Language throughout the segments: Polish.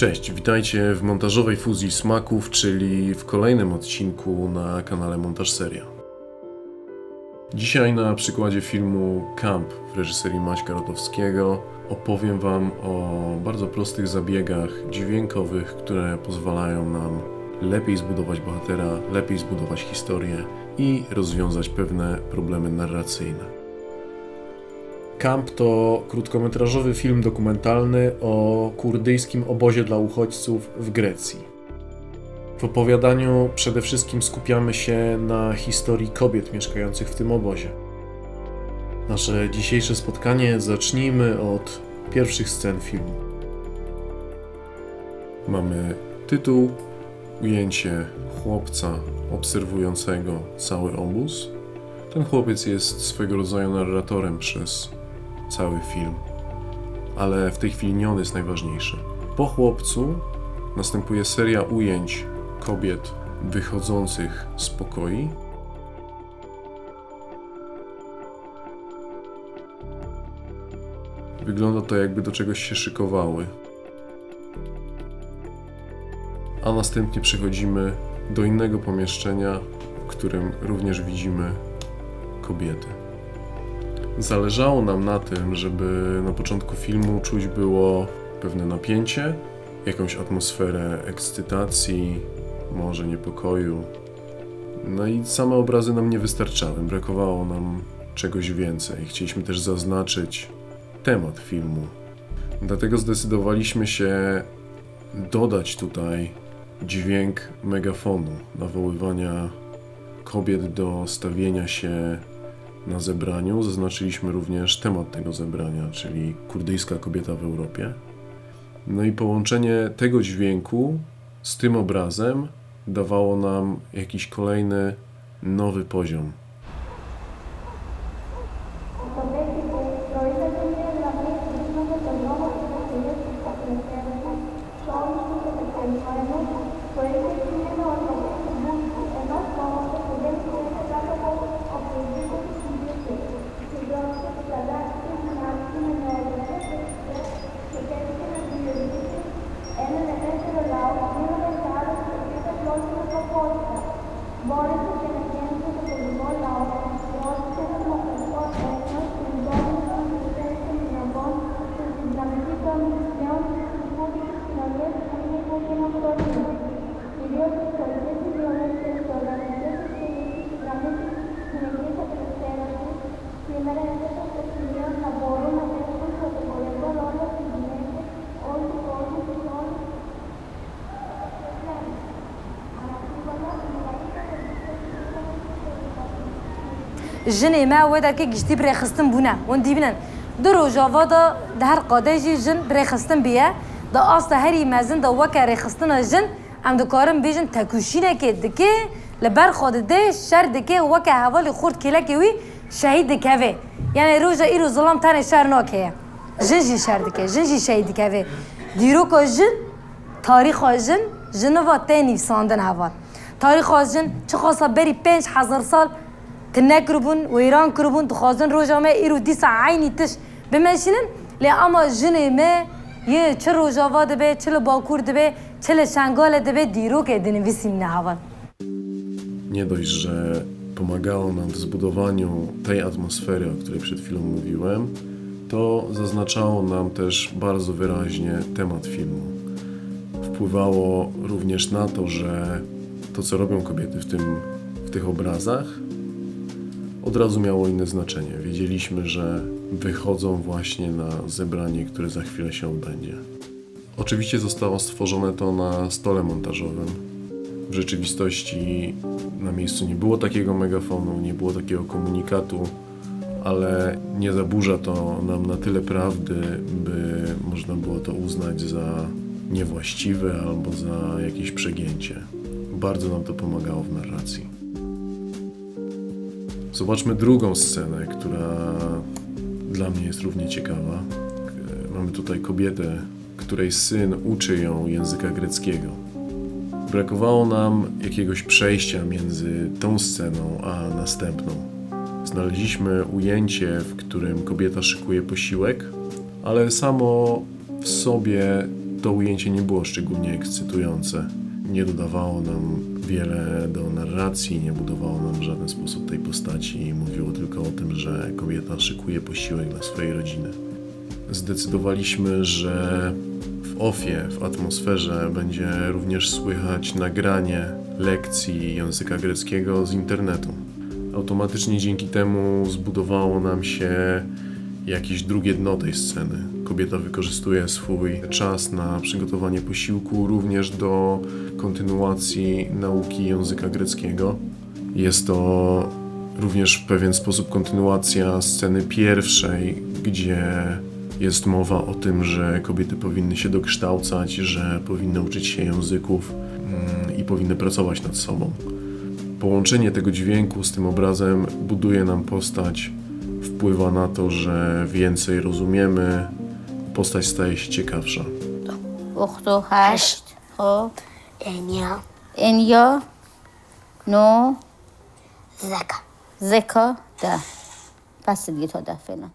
Cześć, witajcie w montażowej fuzji smaków, czyli w kolejnym odcinku na kanale Montaż Seria. Dzisiaj na przykładzie filmu Camp w reżyserii Maćka Rotowskiego opowiem Wam o bardzo prostych zabiegach dźwiękowych, które pozwalają nam lepiej zbudować bohatera, lepiej zbudować historię i rozwiązać pewne problemy narracyjne. Camp to krótkometrażowy film dokumentalny o kurdyjskim obozie dla uchodźców w Grecji. W opowiadaniu przede wszystkim skupiamy się na historii kobiet mieszkających w tym obozie. Nasze dzisiejsze spotkanie zacznijmy od pierwszych scen filmu. Mamy tytuł, ujęcie chłopca obserwującego cały obóz. Ten chłopiec jest swego rodzaju narratorem przez cały film, ale w tej chwili nie on jest najważniejszy. Po chłopcu następuje seria ujęć kobiet wychodzących z pokoi. Wygląda to, jakby do czegoś się szykowały. A następnie przechodzimy do innego pomieszczenia, w którym również widzimy kobiety. Zależało nam na tym, żeby na początku filmu czuć było pewne napięcie, jakąś atmosferę ekscytacji, może niepokoju. No i same obrazy nam nie wystarczały, brakowało nam czegoś więcej. Chcieliśmy też zaznaczyć temat filmu. Dlatego zdecydowaliśmy się dodać tutaj dźwięk megafonu, nawoływania kobiet do stawienia się na zebraniu. Zaznaczyliśmy również temat tego zebrania, czyli kurdyjska kobieta w Europie. No i połączenie tego dźwięku z tym obrazem dawało nam jakiś kolejny nowy poziom. جنê me wê giştî birêxistin bûne wan dîbînin di rojava da di her qadê jî jin birêxistin bîye di asta herî mezin da weke rêxistina jin em dikarin bêjin tekûşînekê dike li ber xwe didê şer dike weke hevalê xurt kêlekê wî şehîd dikeve yani roja îro zilam tenê şer nakeye jin jî şer dike jin jî şehîd dikeve dîroka jin tarîxa jin ji niva tê nîvsandin heval tarîxa jin çi xasa berî pênc hezar sal تنكربون وإيران كربون تخازن روجا ما إيرو ديسا عيني تش بمشينن لي أما جني ما يه چه روجاوا دبه چه باکور دبه چه شنگال دبه دیرو که دنویسیم نه هوا Nie dość, że pomagało nam w zbudowaniu tej atmosfery, o której przed chwilą mówiłem, to zaznaczało nam też bardzo wyraźnie temat filmu. Wpływało również na to, że to, co robią kobiety w, tym, w tych obrazach, od razu miało inne znaczenie. Wiedzieliśmy, że wychodzą właśnie na zebranie, które za chwilę się odbędzie. Oczywiście zostało stworzone to na stole montażowym. W rzeczywistości na miejscu nie było takiego megafonu, nie było takiego komunikatu, ale nie zaburza to nam na tyle prawdy, by można było to uznać za niewłaściwe albo za jakieś przegięcie. Bardzo nam to pomagało w narracji. Zobaczmy drugą scenę, która dla mnie jest równie ciekawa. E, Mamy tutaj kobietę, której syn uczy ją języka greckiego. Brakowało nam jakiegoś przejścia między tą sceną a następną. Znaleźliśmy ujęcie, w którym kobieta szykuje posiłek, ale samo w sobie to ujęcie nie było szczególnie ekscytujące. Nie dodawało nam wiele do narracji, nie budowało nam w żaden sposób tej postaci. Mówiło tylko o tym, że kobieta szykuje posiłek dla swojej rodziny. Zdecydowaliśmy, że w ofie, w atmosferze będzie również słychać nagranie lekcji języka greckiego z internetu. Automatycznie dzięki temu zbudowało nam się jakieś drugie dno tej sceny. Kobieta wykorzystuje swój czas na przygotowanie posiłku również do kontynuacji nauki języka greckiego. Jest to również w pewien sposób kontynuacja sceny pierwszej, gdzie jest mowa o tym, że kobiety powinny się dokształcać, że powinny uczyć się języków mm, i powinny pracować nad sobą. Połączenie tego dźwięku z tym obrazem buduje nam postać, wpływa na to, że więcej rozumiemy, postać staje się ciekawsza. اختو هشت خب انیا انیا نو زکا زکا ده پس دیگه تا ده فعلا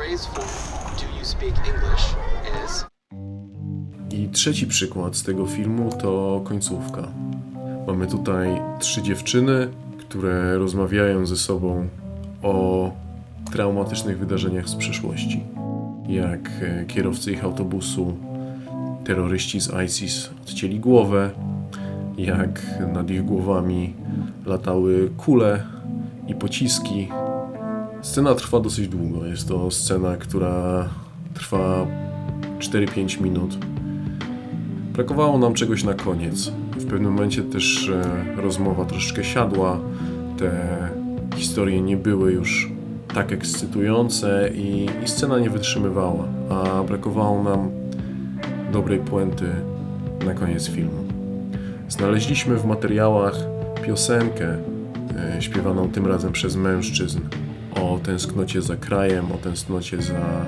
Phrase for do you speak English is I trzeci przykład z tego filmu to końcówka. Mamy tutaj trzy dziewczyny, które rozmawiają ze sobą o traumatycznych wydarzeniach z przeszłości. Jak e, kierowcy ich autobusu, terroryści z ISIS odcięli głowę, jak nad ich głowami latały kule i pociski. Scena trwa dosyć długo. Jest to scena, która trwa 4-5 minut. Brakowało nam czegoś na koniec. W pewnym momencie też e, rozmowa troszeczkę siadła. Te historie nie były już tak ekscytujące i, i scena nie wytrzymywała, a brakowało nam dobrej puenty na koniec filmu. Znaleźliśmy w materiałach piosenkę e, śpiewaną tym razem przez mężczyzn o tęsknocie za krajem, o tęsknocie za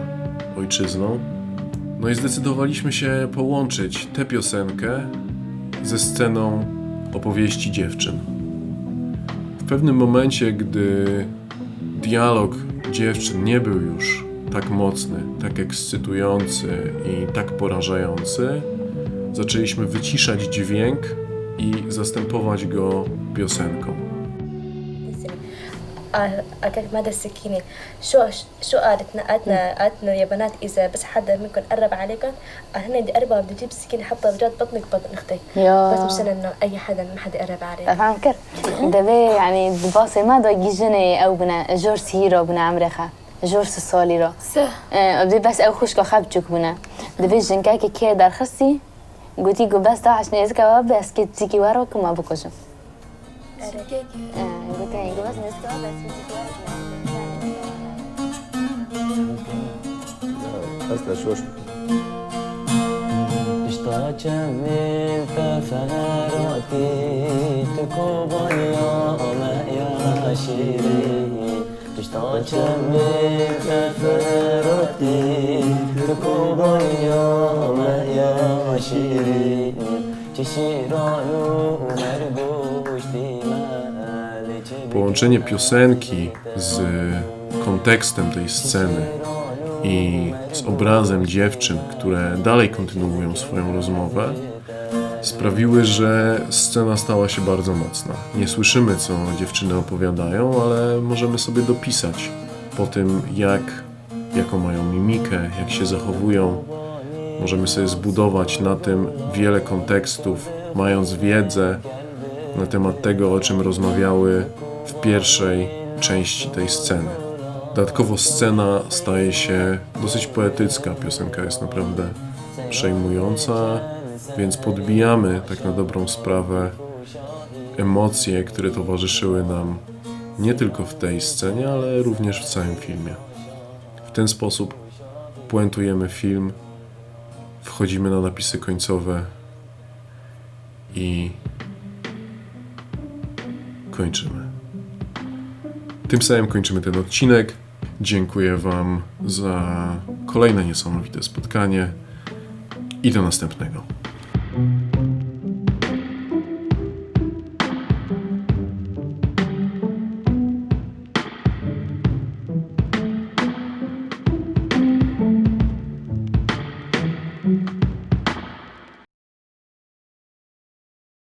ojczyzną. No i zdecydowaliśmy się połączyć tę piosenkę ze sceną opowieści dziewczyn. W pewnym momencie, gdy dialog dziewczyn nie był już tak mocny, tak ekscytujący i tak porażający, zaczęliśmy wyciszać dźwięk i zastępować go piosenką. آه، أكلت مادة السكينة. شو شو قالت قالتنا قالتنا يا بنات إذا بس حدا منكم قرب عليكم قال هنا بدي أربعة بدي أجيب السكينة حطها بجد بطنك بطن أختي. يا. بس مشان إنه أي حدا ما حدا يقرب عليك أفهم كر دبي يعني دباسي ما دا جيجني أو بنا جور سيرو بنا عمرخا جور سالي رو بدي بس أو خوش خبجك بنا. دبي جنكاكي كي دار خسي قلتي قو بس دا عشان يزكا بس كي تيكي وراك ما بكوشم قلت يعني قو بس نزكا بس كي تيكي اشتاق من ثغراتي تكوب اليوم يا شيرين اشتاق من ثغراتي تكوب اليوم يا شيرين تشيرانو مربوشتي مالك Połączenie piosenki z kontekstem tej sceny i z obrazem dziewczyn, które dalej kontynuują swoją rozmowę, sprawiły, że scena stała się bardzo mocna. Nie słyszymy, co dziewczyny opowiadają, ale możemy sobie dopisać po tym, jak, jaką mają mimikę, jak się zachowują. Możemy sobie zbudować na tym wiele kontekstów, mając wiedzę na temat tego, o czym rozmawiały w pierwszej części tej sceny. Dodatkowo scena staje się dosyć poetycka. Piosenka jest naprawdę przejmująca, więc podbijamy tak na dobrą sprawę emocje, które towarzyszyły nam nie tylko w tej scenie, ale również w całym filmie. W ten sposób puentujemy film, wchodzimy na napisy końcowe i kończymy. Tym samym kończymy ten odcinek. Dziękuję Wam za kolejne niesamowite spotkanie i do następnego.